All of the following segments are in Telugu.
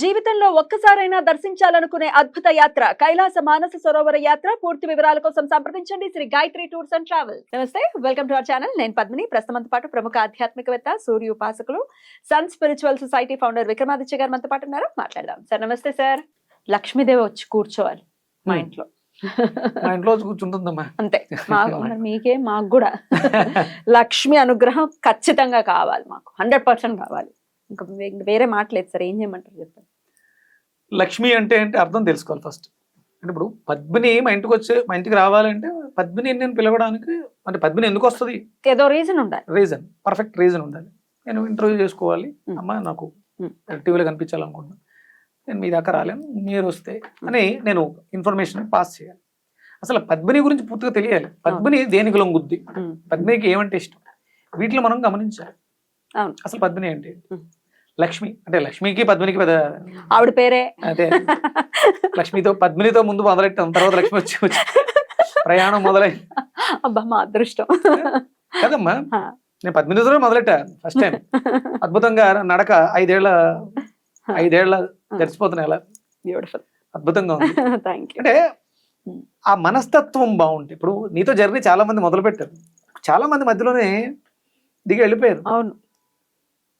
జీవితంలో ఒక్కసారైనా దర్శించాలనుకునే అద్భుత యాత్ర కైలాస మానస సరోవర యాత్ర. పూర్తి వివరాల కోసం సంప్రదించండి. Shri Gayatri tours and travels. నమస్తే వెల్కమ్ టు అవర్ ఛానల్. నేను పద్మిని. ప్రస్తుతంతో పాటు ప్రముఖ ఆధ్యాత్మికవేత్త సూర్య ఉపాసకులు sun spiritual society founder Vikramaditya గారు మనతో పాటు ఉన్నారు. మాట్లాడదాం. సార్ నమస్తే సార్. లక్ష్మీదేవి వచ్చి కూర్చోవాలి మా. ఇంట్లో. మా ఇంట్లో కూర్చుంటుందమ్మా. అంతే. మాకు మరి మీకే మాకు కూడా. లక్ష్మి అనుగ్రహం ఖచ్చితంగా కావాలి మాకు. హండ్రెడ్ పర్సెంట్ కావాలి. ఇంకా వేరే మాటలేదు సార్ ఏం చేయమంటారు చెప్పండి. లక్ష్మి అంటే ఏంటి అర్థం తెలుసుకోవాలి ఫస్ట్. అంటే ఇప్పుడు పద్మిని మా ఇంటికి వచ్చి మా ఇంటికి రావాలంటే పద్మిని నేను పిలవడానికి అంటే పద్మిని ఎందుకు వస్తుంది? ఏదో రీజన్ ఉండాలి. రీజన్ పర్ఫెక్ట్ రీజన్ ఉండాలి. నేను ఇంటర్వ్యూ చేసుకోవాలి. అమ్మ నాకు. టీవీలో కనిపించాలనుకుంటున్నాను నేను మీ దాకా రాలేను మీరు వస్తే అని నేను ఇన్ఫర్మేషన్ పాస్ చేయాలి. అసలు పద్మిని గురించి పూర్తిగా తెలియాలి. పద్మిని దేనికి లొంగుద్ది? పద్మినికి ఏమంటే ఇష్టం? వీటిలో మనం గమనించాలి. అసలు పద్మిని ఏంటి? Hmm. లక్ష్మి అంటే లక్ష్మికి పద్మినికి పెద్ద ఆవిడ పేరే. అదే. లక్ష్మితో పద్మినితో ముందు మొదలెట్టాం తర్వాత లక్ష్మి వచ్చి ప్రయాణం మొదలై అబ్బా మా అదృష్టం. కదమ్మా. నేను పద్మినితో మొదలెట్టా ఫస్ట్ టైం అద్భుతంగా నడక ఐదేళ్ళ ఐదేళ్ళ తెరిచిపోతున్నా ఎలా బ్యూటిఫుల్ అద్భుతంగా ఉంది. అంటే ఆ మనస్తత్వం బాగుంటుంది ఇప్పుడు నీతో జర్నీ చాలా మంది మొదలు పెట్టారు చాలా మంది మధ్యలోనే దిగి వెళ్ళిపోయారు. అవును.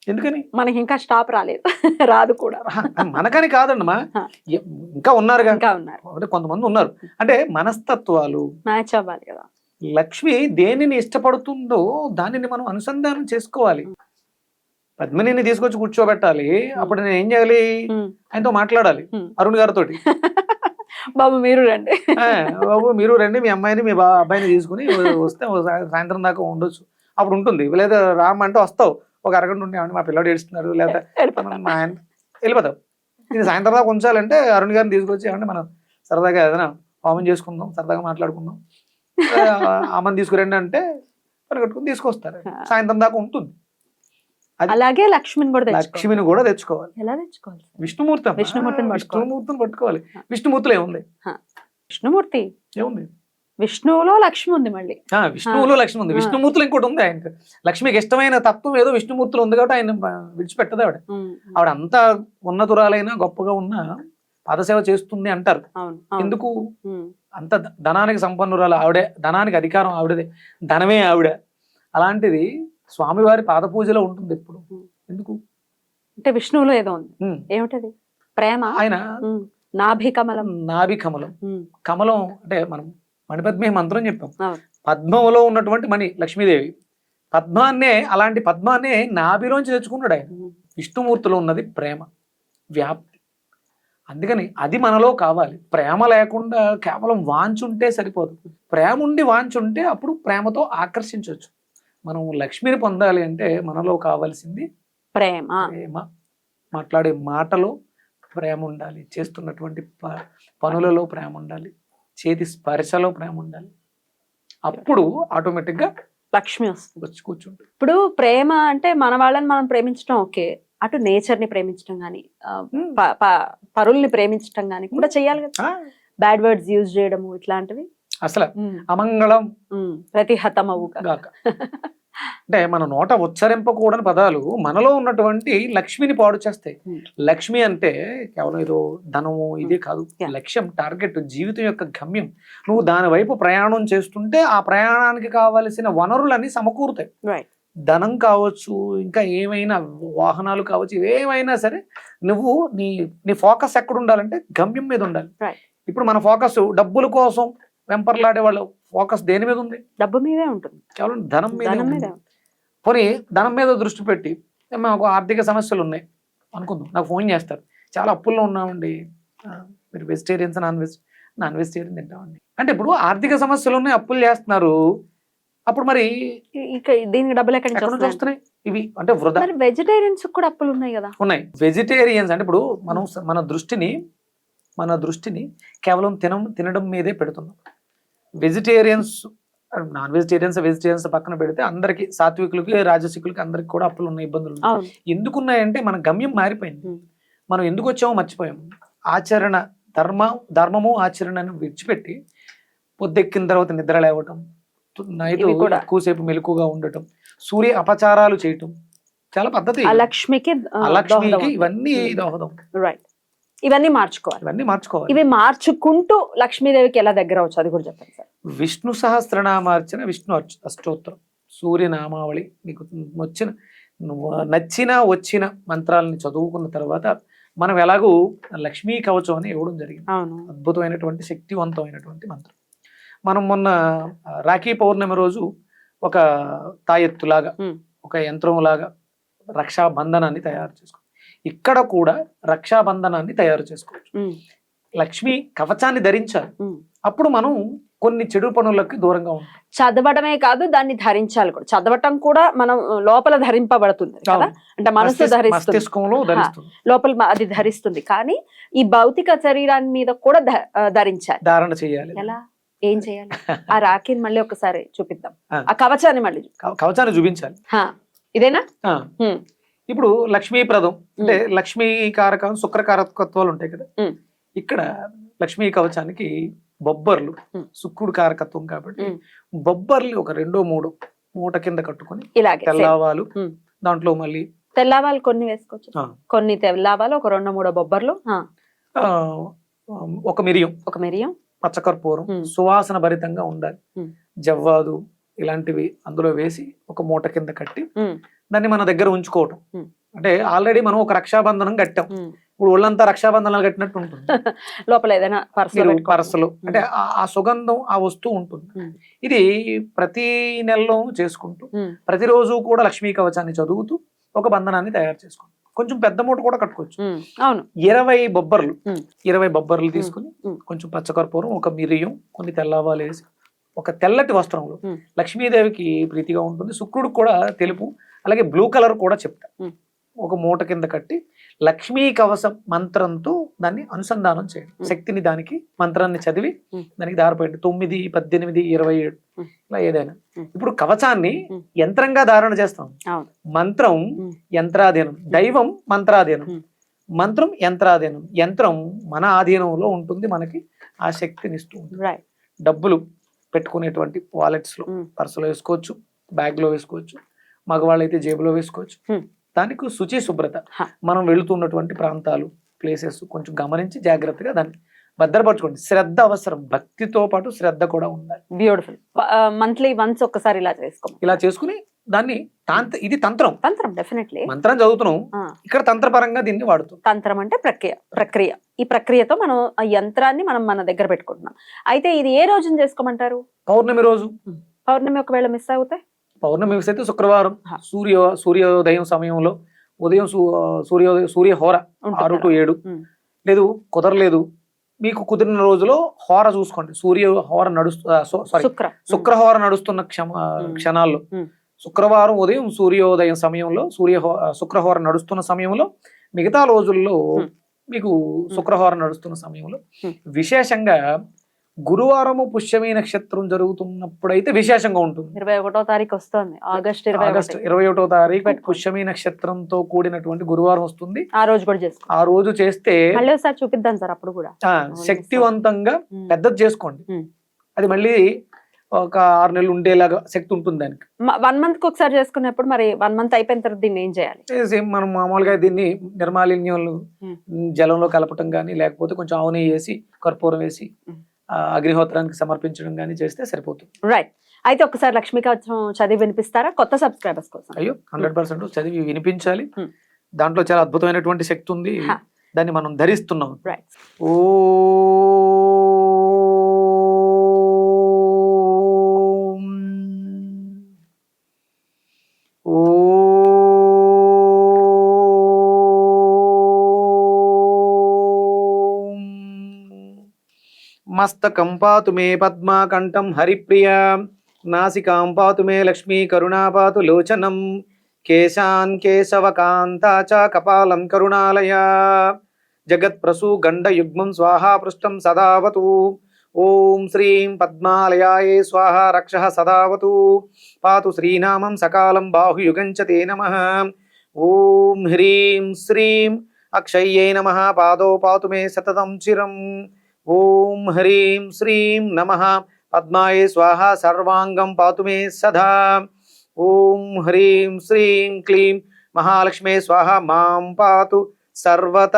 ఎందుకని? మనకి ఇంకా స్టాప్ రాలేదు. రాదు కూడా. మనకని కాదండమ్మా హా. ఎ- ఇంకా ఇంకా ఉన్నారు. అంటే కొంతమంది ఉన్నారు. అంటే మనస్తత్వాలు. మ్యాచ్ అవ్వాలి కదా. లక్ష్మి దేనిని ఇష్టపడుతుందో దానిని మనం అనుసంధానం చేసుకోవాలి. పద్మినిని తీసుకొచ్చి కూర్చోబెట్టాలి. అప్పుడు నేను ఏం చేయాలి. ఆయనతో మాట్లాడాలి. అరుణ్ గారితో బాబు మీరు రండి. బాబు మీరు రండి. మీ అమ్మాయిని మీ అబ్బాయిని తీసుకుని వస్తే సాయంత్రం దాకా ఉండొచ్చు. అప్పుడు ఉంటుంది. లేదా రామంటే వస్తావు. ఒక అరగంట ఉండి "ఏమండి, మా పిల్లడు ఏడుస్తున్నారు లేదా వెళ్ళిపోతాం. మా ఆయన వెళ్ళిపోతాం. ఇది సాయంత్రం దాకా ఉంచాలంటే అరుణ్ గారిని తీసుకొచ్చి ఏమంటే మనం సరదాగా ఏదైనా హోమం చేసుకుందాం సరదాగా మాట్లాడుకుందాం. అమ్మని తీసుకురండి అంటే పరిగెట్టుకుని తీసుకొస్తారు. సాయంత్రం దాకా ఉంటుంది. అలాగే లక్ష్మిని కూడా లక్ష్మిని కూడా తెచ్చుకోవాలి. ఎలా తెచ్చుకోవాలి? విష్ణుమూర్తి. విష్ణుమూర్తిని. విష్ణుమూర్తిని పట్టుకోవాలి. విష్ణుమూర్తిలో ఏముంది? విష్ణుమూర్తి. ఏముంది? విష్ణువులో లక్ష్మి ఉంది మళ్ళీ. విష్ణువులో లక్ష్మి ఉంది. విష్ణుమూర్తులు ఇంకోటి ఉంది ఆయనకు. లక్ష్మికి ఇష్టమైన తత్వం ఏదో విష్ణుమూర్తులు ఉంది కాబట్టి ఆయన విడిచిపెట్టదు ఆవిడ. ఆవిడ అంత ఉన్నతురాలైన గొప్పగా ఉన్న పాదసేవ చేస్తుంది అంటారు. ఎందుకు? అంత ధనానికి సంపన్నురాలు ఆవిడే. ధనానికి అధికారం ఆవిడదే. ధనమే ఆవిడ. అలాంటిది స్వామివారి పాద పూజలో ఉంటుంది ఎప్పుడు. ఎందుకు? అంటే విష్ణువులో ఏదో ఉంది. ఏమిటది? ప్రేమ? ఆయన నాభి కమలం నాభి కమలం కమలం అంటే మనం మణిపద్మే మంత్రం చెప్పాం. పద్మంలో ఉన్నటువంటి మణి లక్ష్మీదేవి. పద్మాన్నే అలాంటి పద్మాన్నే నాభిలోంచి తెచ్చుకున్నాడు ఆయన. విష్ణుమూర్తిలో ఉన్నది ప్రేమ వ్యాప్తి. అందుకని అది మనలో కావాలి. ప్రేమ లేకుండా కేవలం వాంచుంటే సరిపోదు. ప్రేమ ఉండి వాంచుంటే అప్పుడు ప్రేమతో ఆకర్షించవచ్చు. మనం లక్ష్మిని పొందాలి అంటే మనలో కావాల్సింది ప్రేమ. ప్రేమ. మాట్లాడే మాటలో ప్రేమ ఉండాలి చేస్తున్నటువంటి ప- పనులలో ప్రేమ ఉండాలి చేతి స్పర్శలో ప్రేమ ఉండాలి. అప్పుడు ఆటోమేటిక్గా లక్ష్మి వస్తుంది. వచ్చి కూర్చుంటుంది. ఇప్పుడు ప్రేమ అంటే మన వాళ్ళని మనం ప్రేమించడం ఓకే. అటు నేచర్ని ప్రేమించడం ప- పరుల్ని ప్రేమించడం గానీ కూడా చెయ్యాలి కదా. బ్యాడ్ వర్డ్స్ యూజ్ చేయడము ఇట్లాంటివి. అసలు అమంగళం గాక. అంటే మన నోట ఉచ్చరింపకూడని పదాలు మనలో ఉన్నటువంటి లక్ష్మిని పాడు చేస్తాయి. లక్ష్మి అంటే కేవలం ఏదో ధనము ఇదే కాదు. లక్ష్యం టార్గెట్ జీవితం యొక్క గమ్యం. నువ్వు దాని వైపు ప్రయాణం చేస్తుంటే ఆ ప్రయాణానికి కావలసిన వనరులన్నీ సమకూరుతాయి. ధనం కావచ్చు ఇంకా ఏమైనా వాహనాలు కావచ్చు ఏమైనా సరే నువ్వు నీ నీ ఫోకస్ ఎక్కడ ఉండాలంటే గమ్యం మీద ఉండాలి. ఇప్పుడు మన ఫోకస్ డబ్బుల కోసం వెంపర్లాడే వాళ్ళ ఫోకస్ దేని మీద ఉంది? డబ్బు మీదే ఉంటుంది. కేవలం ధనం మీద. పోనీ ధనం మీద దృష్టి పెట్టి "ఏ, మాకు ఆర్థిక సమస్యలు ఉన్నాయి. అనుకుందాం. నాకు ఫోన్ చేస్తారు. చాలా అప్పుల్లో ఉన్నామండి. మీరు vegetarians non veg non vegetarian తింటామండి. అంటే ఇప్పుడు ఆర్థిక సమస్యలు ఉన్నాయి అప్పులు చేస్తున్నారు. అప్పుడు మరి దీనికి డబ్బులు ఎక్కడి నుంచి వస్తున్నాయి? ఇవి అంటే వృధా వెజిటేరియన్స్ కూడా అప్పులు ఉన్నాయి కదా? ఉన్నాయి. వెజిటేరియన్స్ అంటే ఇప్పుడు మనం మన దృష్టిని మన దృష్టిని కేవలం తినం తినడం మీదే పెడుతున్నాం. వెజిటేరియన్స్ నాన్ వెజిటేరియన్స్ వెజిటేరియన్స్ పక్కన పెడితే అందరికి సాత్వికులకి రాజసికులకి అందరికి కూడా అప్పులు ఉన్నాయి ఇబ్బందులు ఎందుకు ఉన్నాయంటే మన గమ్యం మారిపోయింది. మనం ఎందుకు వచ్చామో మర్చిపోయాం. ఆచరణ ధర్మ ధర్మము ఆచరణను విడిచిపెట్టి పొద్దెక్కిన తర్వాత నిద్ర లేవటం నైట్. ఎక్కువసేపు మెలకుగా ఉండటం సూర్య అపచారాలు చేయటం చాలా పద్ధతి. లక్ష్మికి ఇవన్నీ. దోహదం. రైట్ ఇవన్నీ మార్చుకోవాలి. ఇవన్నీ మార్చుకోవాలి. ఇవి మార్చుకుంటూ లక్ష్మీదేవికి ఎలా దగ్గర అవచ్చు అది కూడా చెప్పండి సార్. విష్ణు సహస్రనామార్చన విష్ణు అష్టోత్తరం. సూర్యనామావళి మీకు వచ్చిన నచ్చిన వచ్చిన మంత్రాలని చదువుకున్న తర్వాత మనం ఎలాగూ లక్ష్మీ కవచం అని ఇవ్వడం జరిగింది. అవును. అద్భుతమైనటువంటి శక్తివంతమైనటువంటి మంత్రం. మనం మొన్న రాఖీ పౌర్ణమి రోజు ఒక తాయెత్తులాగా. ఒక యంత్రంలాగా రక్షాబంధనాన్ని తయారు చేసుకో ఇక్కడ కూడా రక్షాబంధనాన్ని తయారు చేసుకోవచ్చు. లక్ష్మి కవచాన్ని ధరించాలి. అప్పుడు మనం కొన్ని చెడు పనులకి దూరంగా ఉంటాం. చదవడమే కాదు దాన్ని ధరించాలి కూడా. చదవటం కూడా మనం లోపల ధరింపబడుతుంది కదా? అంటే మనసు ధరిస్తుంది. లోపల అది ధరిస్తుంది. కానీ ఈ భౌతిక శరీరాన్ని మీద కూడా ధరించాలి. ధారణ చేయాలి. ఎలా? ఏం చేయాలి? ఆ రాఖీని మళ్ళీ ఒకసారి చూపిద్దాం. ఆ. కవచాన్ని మళ్ళీ కవచాన్ని చూపించాలి. ఇదేనా? ఇప్పుడు లక్ష్మీప్రదం అంటే లక్ష్మీ కారకం శుక్రకారకత్వాలు ఉంటాయి కదా. ఇక్కడ లక్ష్మీ కవచానికి బొబ్బర్లు. శుక్రుడు కారకత్వం కాబట్టి. బొబ్బర్లు ఒక రెండో మూడు మూట కింద కట్టుకొని. తెల్లవాలు. దాంట్లో మళ్ళీ తెల్లవాళ్ళు కొన్ని వేసుకోవచ్చు కొన్ని తెల్లవాళ్ళు ఒక రెండు మూడో బొబ్బర్లు ఒక మిరియం ఒక మిరియం పచ్చకర్పూరం. సువాసన భరితంగా ఉండాలి. జవ్వాదు ఇలాంటివి అందులో వేసి ఒక మూట కింద కట్టి దాన్ని మన దగ్గర ఉంచుకోవటం. అంటే ఆల్రెడీ మనం ఒక రక్షాబంధనం కట్టాం. ఇప్పుడు ఒళ్ళంతా రక్షాబంధనాలు కట్టినట్టు ఉంటుంది. లోపల ఏదైనా పర్సులో అంటే ఆ- సుగంధం ఆ వస్తువు ఉంటుంది. ఇది ప్రతి నెలలో చేసుకుంటూ ప్రతిరోజు కూడా లక్ష్మీ కవచాన్ని చదువుతూ ఒక బంధనాన్ని తయారు చేసుకోండి కొంచెం పెద్ద మూట కూడా కట్టుకోవచ్చు. అవును. ఇరవై బొబ్బర్లు. ఇరవై బొబ్బర్లు తీసుకుని. కొంచెం పచ్చకర్పూరం ఒక మిరియం కొన్ని తెల్లవాలు వేసి ఒక తెల్లటి వస్త్రంలో. లక్ష్మీదేవికి ప్రీతిగా ఉంటుంది. శుక్రుడు కూడా తెలుపు అలాగే బ్లూ కలర్ కూడా చెప్తా. ఒక మూట కింద కట్టి లక్ష్మీ కవసం మంత్రంతో దాన్ని అనుసంధానం చేయండి. శక్తిని దానికి మంత్రాన్ని చదివి. దానికి దారిపోయండి తొమ్మిది పద్దెనిమిది ఇరవై ఏడు. ఇలా ఏదైనా. ఇప్పుడు కవచాన్ని. యంత్రంగా ధారణ చేస్తాం మంత్రం. యంత్రాధీనం దైవం మంత్రాధీనం. మంత్రం యంత్రాధీనం యంత్రం మన ఆధీనంలో ఉంటుంది మనకి ఆ శక్తిని ఇస్తూ ఉంటుంది డబ్బులు పెట్టుకునేటువంటి వాలెట్స్లో ఉమ్. పర్సులో వేసుకోవచ్చు బ్యాగ్లో వేసుకోవచ్చు మగవాళ్ళు అయితే జేబులో వేసుకోవచ్చు. దానికి శుచి శుభ్రత. మనం వెళుతున్నటువంటి ప్రాంతాలు ప్లేసెస్ కొంచెం గమనించి జాగ్రత్తగా దాన్ని భద్రపరచుకోండి. శ్రద్ధ అవసరం. భక్తితో పాటు శ్రద్ధ కూడా ఉండాలి. బ్యూటిఫుల్ మంత్లీ వన్స్ ఒక్కసారి ఇలా చేసుకోమని ఇలా చేసుకుని దాన్ని తాంత్ర ఇది తంత్రం. తంత్రం డెఫినెట్లీ మంత్రం చదువుతున్నాం. ఇక్కడ తంత్రపరంగా దీన్ని వాడుతాం. తంత్రం అంటే ప్రక్రియ ప్రక్రియ. ఈ ప్రక్రియతో మనం ఆ యంత్రాన్ని మనం మన దగ్గర పెట్టుకుంటున్నాం. అయితే ఇది ఏ రోజున చేసుకోమంటారు? పౌర్ణమి రోజు. పౌర్ణమి ఒకవేళ మిస్ అవుతే పౌర్ణమి అయితే శుక్రవారం. సూర్య సూర్యోదయం సమయంలో ఉదయం సూ- సూర్యోదయం సూర్య హోర ఆరు టు? ఏడు. లేదు కుదరలేదు మీకు కుదిరిన రోజులో హోర చూసుకోండి సూర్య హోర నడుస్తు సారీ శుక్ర శుక్రహోర నడుస్తున్న క్షమ. క్షణాల్లో. శుక్రవారం ఉదయం సూర్యోదయం సమయంలో సూర్య శుక్రహోర నడుస్తున్న సమయంలో మిగతా రోజుల్లో. మీకు శుక్రహోర నడుస్తున్న సమయంలో. విశేషంగా గురువారము పుష్యమి నక్షత్రం జరుగుతున్నప్పుడైతే విశేషంగా ఉంటుంది ఇరవై ఒకటో తారీఖు వస్తుంది ఆగస్ట్ ఆగస్ట్. ఇరవై ఒకటో తారీఖు. పుష్యమి నక్షత్రంతో కూడినటువంటి గురువారం వస్తుంది ఆ రోజు కూడా చేసుకో ఆ రోజు చేస్తే మళ్ళీ ఒకసారి చూపిద్దాం సార్ అప్పుడు కూడా శక్తివంతంగా. పెద్దది చేసుకోండి. అది మళ్ళీ ఒక ఆరు నెలలు ఉండేలాగా శక్తి ఉంటుంది దానికి వన్ మంత్కి ఒకసారి చేసుకున్నప్పుడు మరి వన్ మంత్ అయిపోయిన తర్వాత దీన్ని ఏం చేయాలి సేమ్ మనం మామూలుగా దీన్ని నిర్మాలిన్యాలు. జలంలో కలపటం కానీ లేకపోతే కొంచెం ఆవు నెయ్యి వేసి కర్పూరం వేసి అగ్నిహోత్రానికి సమర్పించడం కానీ చేస్తే సరిపోతుంది. రైట్ అయితే ఒకసారి లక్ష్మీ కవచం చదివి వినిపిస్తారా? కొత్త సబ్స్క్రైబర్స్ కోసం. అయ్యో హండ్రెడ్ పర్సెంట్ చదివి వినిపించాలి. ఉమ్. దాంట్లో చాలా అద్భుతమైనటువంటి శక్తి ఉంది. దాన్ని మనం ధరిస్తున్నాం. రైట్ ఓం మస్తకం పాతు మే పద్మాకంఠం హరిప్రియ. నాసికాం పాతు మే లక్ష్మీ కరుణా పాతు లోచనం. కేశాన్ కేశవకాంతా కపాలం కరుణాలయ. జగత్ప్రసూ గండయుగ్మం స్వాహా పృష్టం సదావతు. ఓం శ్రీం పద్మాలయాయే స్వాహ రక్ష సదావతు. పాతు శ్రీనామం సకాలం బాహుయుగం చ తే నమ. ఓం హ్రీం శ్రీం అక్షయ్యై నమ. పాదో పాతు మే సతతం చిరం. ఓం హ్రీం శ్రీం నమ. పద్మాయే స్వాహ సర్వాంగం పాతు మే సదా. ఓం హ్రీం శ్రీం క్లీం మహాలక్ష్మి స్వాహ మాం పాతు సర్వత.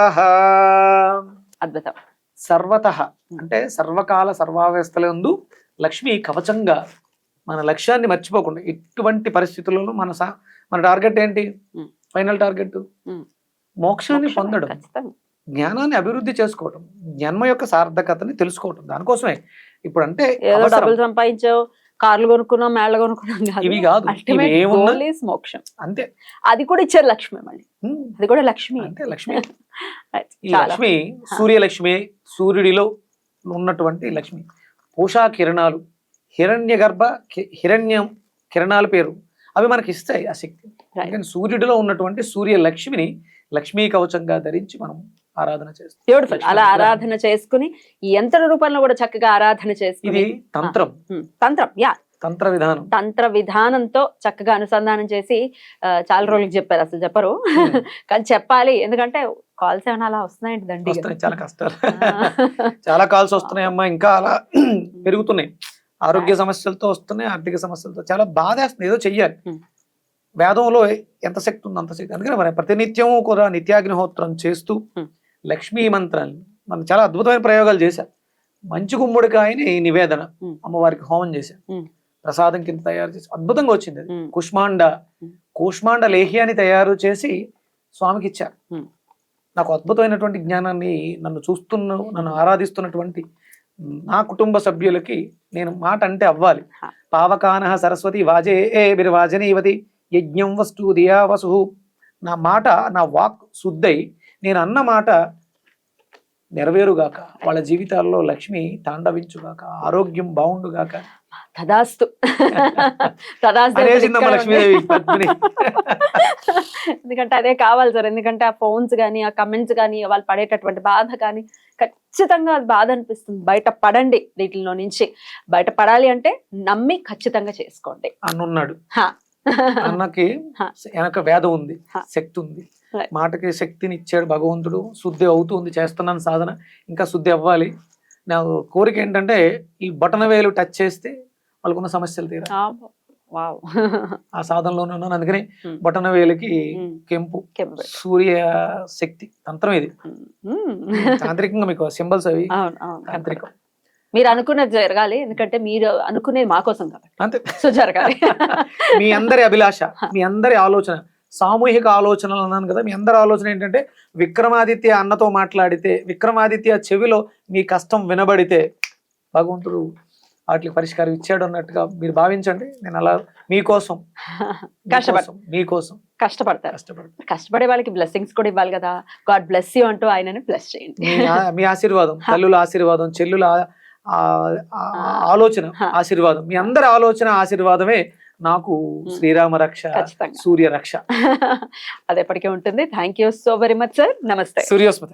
అద్భుతం. సర్వత అంటే సర్వకాల సర్వావస్థలందు లక్ష్మి కవచంగా మన లక్ష్యాన్ని మర్చిపోకుండా ఎటువంటి పరిస్థితులలో మన సా- మన టార్గెట్ ఏంటి. Final target. మోక్షాన్ని పొందడం. జ్ఞానాన్ని అభివృద్ధి చేసుకోవటం జన్మ యొక్క సార్థకతని తెలుసుకోవటం దానికోసమే. ఇప్పుడు అంటే. డబ్బులు సంపాదించావు కార్లు కొనుక్కున్నాం మేళ్ళ కొనుక్కున్నాం. ఇవి కాదు. మోక్షం. అంతే. అది కూడా ఇచ్చారు లక్ష్మి మళ్ళీ. అది కూడా లక్ష్మి. అంతే లక్ష్మి. లక్ష్మి సూర్యలక్ష్మి సూర్యుడిలో ఉన్నటువంటి లక్ష్మి. పోషా కిరణాలు హిరణ్య గర్భ హిరణ్యం కిరణాల పేరు. అవి మనకి ఇస్తాయి ఆ శక్తి. సూర్యుడిలో ఉన్నటువంటి సూర్య లక్ష్మిని లక్ష్మీ కవచంగా ధరించి మనం ఆరాధన చేస్తాం బ్యూటిఫుల్ లక్ష్మి అలా. ఆరాధన చేసుకుని ఈ యంత్ర రూపంలో కూడా చక్కగా ఆరాధన చేసుకుని తంత్రం. తంత్రం యా. తంత్ర విధానం. తంత్ర విధానంతో చక్కగా అనుసంధానం చేసి చాలా రోజులకి చెప్పారు అసలు చెప్పరు. కానీ చెప్పాలి ఎందుకంటే కాల్స్ ఏమైనా అలా వస్తున్నాయండి దండి చాలా కష్టాలు. చాలా కాల్స్ వస్తున్నాయి అమ్మా ఇంకా అలా పెరుగుతున్నాయి. ఆరోగ్య సమస్యలతో వస్తున్నాయి ఆర్థిక సమస్యలతో. చాలా బాధేస్తుంది ఏదో చెయ్యాలి. వేదంలో ఎంత శక్తి ఉంది అంత శక్తి. అందుకని మరి ప్రతినిత్యము కూడా నిత్యాగ్నిహోత్రం చేస్తూ. లక్ష్మీ మంత్రాన్ని మనం చాలా అద్భుతమైన ప్రయోగాలు చేశాం మంచి గుమ్మడికాయని నివేదన. అమ్మవారికి హోమం చేశాం. ప్రసాదం కింద తయారు చేసి అద్భుతంగా వచ్చింది అది కుష్మాండ. కూష్మాండ లేహ్యాన్ని తయారు చేసి స్వామికి ఇచ్చారు. నాకు అద్భుతమైనటువంటి జ్ఞానాన్ని నన్ను చూస్తున్న నన్ను ఆరాధిస్తున్నటువంటి నా కుటుంబ సభ్యులకి నేను మాట అంటే అవ్వాలి. పావకాన సరస్వతి వాజే ఏ వాజనీవతి యజ్ఞం వస్తు దియా వసు నా మాట నా వాక్ శుద్ధై నేను అన్న మాట నెరవేరుగాక వాళ్ళ జీవితాల్లో లక్ష్మి తాండవించుగాక ఆరోగ్యం బాగుండుగాక తదాస్తు. తదాస్తు లక్ష్మీదేవి ఎందుకంటే అదే కావాలి సార్. ఎందుకంటే ఆ ఫోన్స్ కానీ ఆ కమెంట్స్ కానీ వాళ్ళు పడేటటువంటి బాధ కానీ ఖచ్చితంగా అది బాధ అనిపిస్తుంది. బయట పడండి వీటిలో నుంచి. బయట పడాలి అంటే నమ్మి ఖచ్చితంగా చేసుకోండి. అన్నున్నాడు. హా. అన్నకి. వెనక వేదం ఉంది. శక్తి ఉంది. మాటకి శక్తిని ఇచ్చాడు భగవంతుడు శుద్ధి అవుతుంది చేస్తున్నాను సాధన ఇంకా శుద్ధి అవ్వాలి నా కోరిక ఏంటంటే ఈ బటన వేలు టచ్ చేస్తే వాళ్ళకున్న సమస్యలు తీరా ఆ, సాధనలోనే ఉన్నాను అందుకని Hmm. బటన వేలుకి Hmm. కెంపు. సూర్య శక్తి తంత్రం ఇది మ్మ్. తాంత్రికంగా మీకు సింబల్స్ అవి తాంత్రికం మీరు అనుకున్నది జరగాలి ఎందుకంటే మీరు అనుకునేది మా కోసం కాబట్టి. అంతే. సో జరగాలి. మీ అందరి అభిలాష మీ అందరి ఆలోచన. సామూహిక ఆలోచనలు అన్నాను కదా మీ అందరి ఆలోచన ఏంటంటే విక్రమాదిత్య అన్నతో మాట్లాడితే విక్రమాదిత్య చెవిలో మీ కష్టం వినబడితే భగవంతుడు వాటికి పరిష్కారం ఇచ్చాడు అన్నట్టుగా మీరు భావించండి. నేను అలా మీకోసం కష్టపడ మీకోసం, మీకోసం కష్టపడతారు. కష్టపడి వాళ్ళకి బ్లెస్సింగ్స్ కూడా ఇవ్వాలి కదా. గాడ్ బ్లెస్ యూ అంటూ ఆయనని బ్లెస్ చేయండి. మీ ఆశీర్వాదం తల్లుల ఆశీర్వాదం చెల్లుల ఆలోచన. ఆశీర్వాదం. మీ అందరి ఆలోచన ఆశీర్వాదమే నాకు శ్రీరామ రక్ష సూర్య రక్ష. అది ఎప్పటికీ ఉంటుంది. Thank you so very much sir నమస్తే సూర్యోస్మతి.